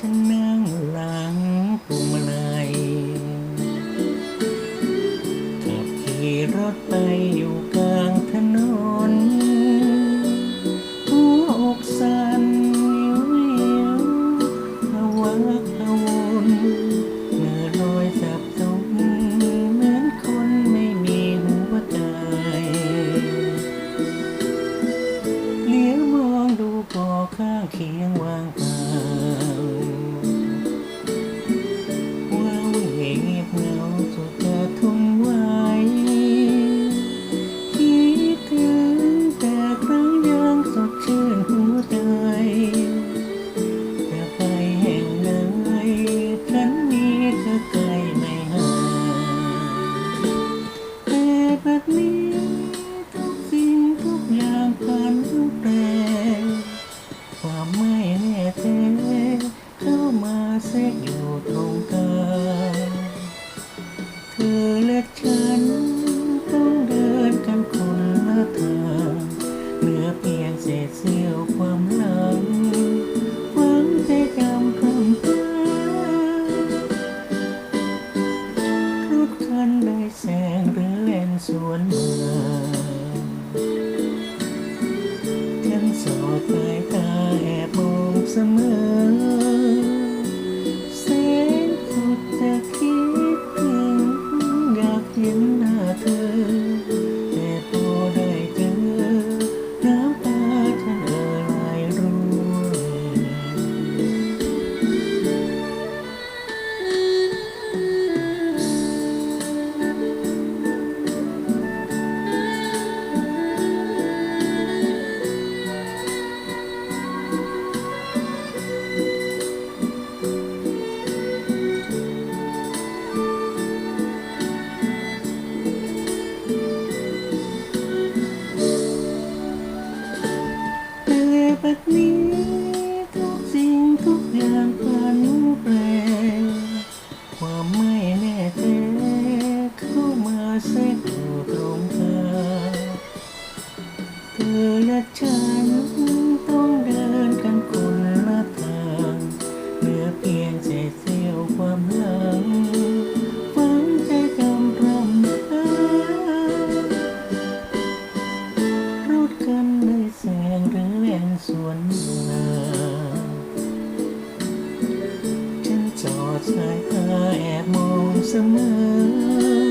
ฉันนั่งหลังพวงมาลยขับขี่รถไปอยู่กลางถนน หัวอกสั่นวิวภาวะพะวนเมื่อรอยสับสนเหมือนคนไม่มีหัวใจเลี้ยวมองดูก่อข้างเคีย แทรกอยู่ตรงกลางเธอและฉันต้องเดินกันคนละทางเหลือเพียงเศษเสี้ยวความหลังฝังใจจำคำตารถคันได้แสงหรือเล่นสวนมาฉันสอดสายตาแอบมองเสมอ แบบนี้ ทุกสิ่งทุกอย่างผ่ยนแปรความไม่แน่ใจเข้ามาแทรกอยู่ตรงกลางเธอและฉัน สายตาแอบมองเสมอ